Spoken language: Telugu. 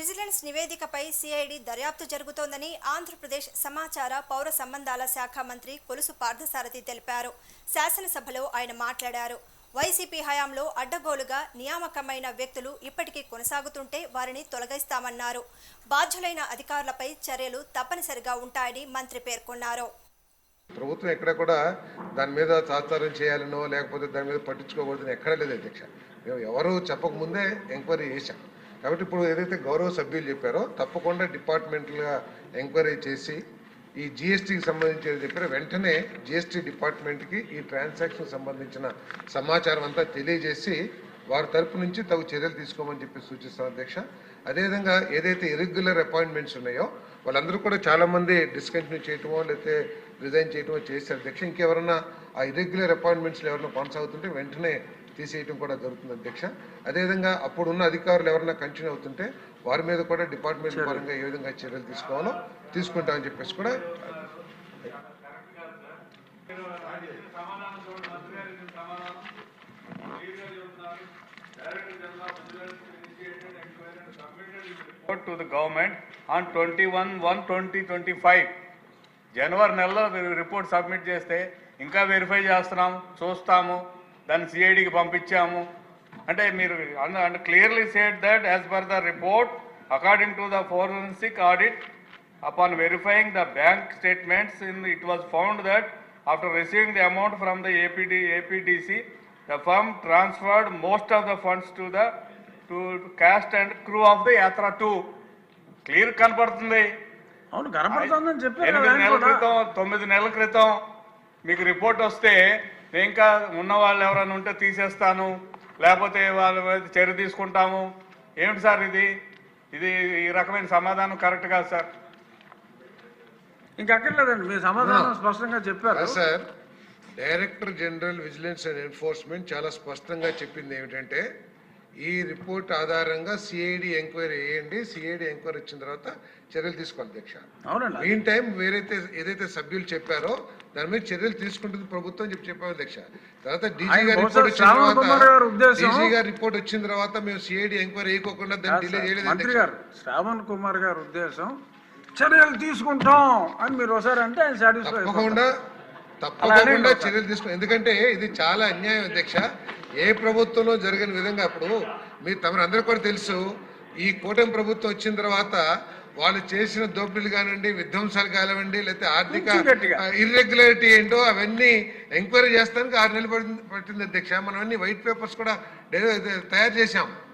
విజిలెన్స్ నివేదికపై సిఐడి దర్యాప్తు జరుగుతోందని ఆంధ్రప్రదేశ్ సమాచార పౌర సంబంధాల శాఖ మంత్రి కొలుసు పార్థసారథి తెలిపారు. శాసనసభలో ఆయన మాట్లాడారు. వైసీపీ హయాంలో అడ్డగోలుగా నియామకమైన వ్యక్తులు ఇప్పటికీ కొనసాగుతుంటే వారిని తొలగిస్తామన్నారు. బాధ్యులైన అధికారులపై చర్యలు తప్పనిసరిగా ఉంటాయని మంత్రి పేర్కొన్నారు. ప్రభుత్వం ఎక్కడ కూడా దాని మీద తాత్సారం చేయాలనో లేకపోతే దాని మీద పట్టించుకోకూడదని ఎక్కడ లేదు అధ్యక్ష. మేము ఎవరు చెప్పకముందే ఎంక్వైరీ చేశాం. కాబట్టి ఇప్పుడు ఏదైతే గౌరవ సభ్యులు చెప్పారో తప్పకుండా డిపార్ట్మెంట్లుగా ఎంక్వైరీ చేసి ఈ జిఎస్టీకి సంబంధించి ఏది చెప్పారో వెంటనే జిఎస్టీ డిపార్ట్మెంట్కి ఈ ట్రాన్సాక్షన్ సంబంధించిన సమాచారం అంతా తెలియజేసి వారి తరపు నుంచి తగు చర్యలు తీసుకోమని చెప్పి సూచిస్తాం అధ్యక్ష. అదేవిధంగా ఏదైతే ఇరెగ్యులర్ అపాయింట్మెంట్స్ ఉన్నాయో వాళ్ళందరూ కూడా చాలామంది డిస్కంటిన్యూ చేయటమో లేకపోతే రిజైన్ చేయటమో చేశారు అధ్యక్ష. ఇంకెవరన్నా ఆ ఇరెగ్యులర్ అపాయింట్మెంట్స్లో ఎవరైనా కొనసాగుతుంటే వెంటనే తీసేయటం కూడా జరుగుతుంది అధ్యక్ష. అదేవిధంగా అప్పుడున్న అధికారులు ఎవరైనా కంటిన్యూ అవుతుంటే వారి మీద కూడా డిపార్ట్మెంట్ పరంగా ఏ విధంగా చర్యలు తీసుకోవాలో తీసుకుంటామని చెప్పేసి కూడా report to the government on 21 1 2025 జనవరి నెలలో మీరు రిపోర్ట్ సబ్మిట్ చేస్తే ఇంకా వెరిఫై చేస్తున్నాం చూస్తాము. దాన్ని సిఐడికి పంపించాము. అంటే మీరు అంటే clearly stated that as per the report according to the forensic audit upon verifying the bank statements in it was found that after receiving the amount from the APD APDC the firm transferred most of the funds to the to cast and crew of the Yatra two clear కనపడుతుంది. అవును కనపడుతుందని చెప్పి ఎనిమిది నెలల క్రితం తొమ్మిది నెలల క్రితం మీకు రిపోర్ట్ వస్తే నేను ఇంకా ఉన్న వాళ్ళు ఎవరైనా ఉంటే తీసేస్తాను లేకపోతే వాళ్ళ మీద చర్య తీసుకుంటాము. ఏమిటి సార్ ఇది? ఇది ఈ రకమైన సమాధానం కరెక్ట్ కాదు సార్. ఇంకా అక్కర్లేదండి మీ సమాధానం స్పష్టంగా చెప్పారు. Sir director general vigilance and enforcement చాలా స్పష్టంగా చెప్పింది ఏమిటంటే ఈ రిపోర్ట్ ఆధారంగా సిఐడి ఎంక్వైరీ వేయండి సిఐడి ఎంక్వైరీ వచ్చిన తర్వాత చర్యలు తీసుకోవాలి అధ్యక్ష. అవునండి. మీన్ టైం వేరైతే ఏదైతే సభ్యులు చెప్పారో దాని మీద చర్యలు తీసుకుంటుంది ప్రభుత్వం చెప్పి చెప్పాము అధ్యక్ష. తర్వాత డీజీ గారి రిపోర్ట్ వచ్చిన తర్వాత డీజీ గారి రిపోర్ట్ వచ్చిన తర్వాత మేము సిఐడి ఎంక్వైరీ వేయకోకుండా దాన్ని డిలే చేయలేదు శ్రావణ్ కుమార్ గారి ఉద్దేశం చర్యలు తీసుకుంటాం అని మీరు ఒకసారి అంటే ఆయన సాటిస్ఫై తప్పకుండా చర్యలు తీసుకుని ఎందుకంటే ఇది చాలా అన్యాయం అధ్యక్ష. ఏ ప్రభుత్వంలో జరిగిన విధంగా అప్పుడు మీ తమరందరూ కూడా తెలుసు ఈ కూటమి ప్రభుత్వం వచ్చిన తర్వాత వాళ్ళు చేసిన దోపిడీలు కానివ్వండి విధ్వంసాలు కానివ్వండి లేకపోతే ఆర్థిక. ఇర్రెగ్యులారిటీ ఏంటో అవన్నీ ఎంక్వైరీ చేస్తానికి ఆరు నెలలు పట్టింది అధ్యక్ష మనం అన్ని వైట్ పేపర్స్ కూడా తయారు చేశాం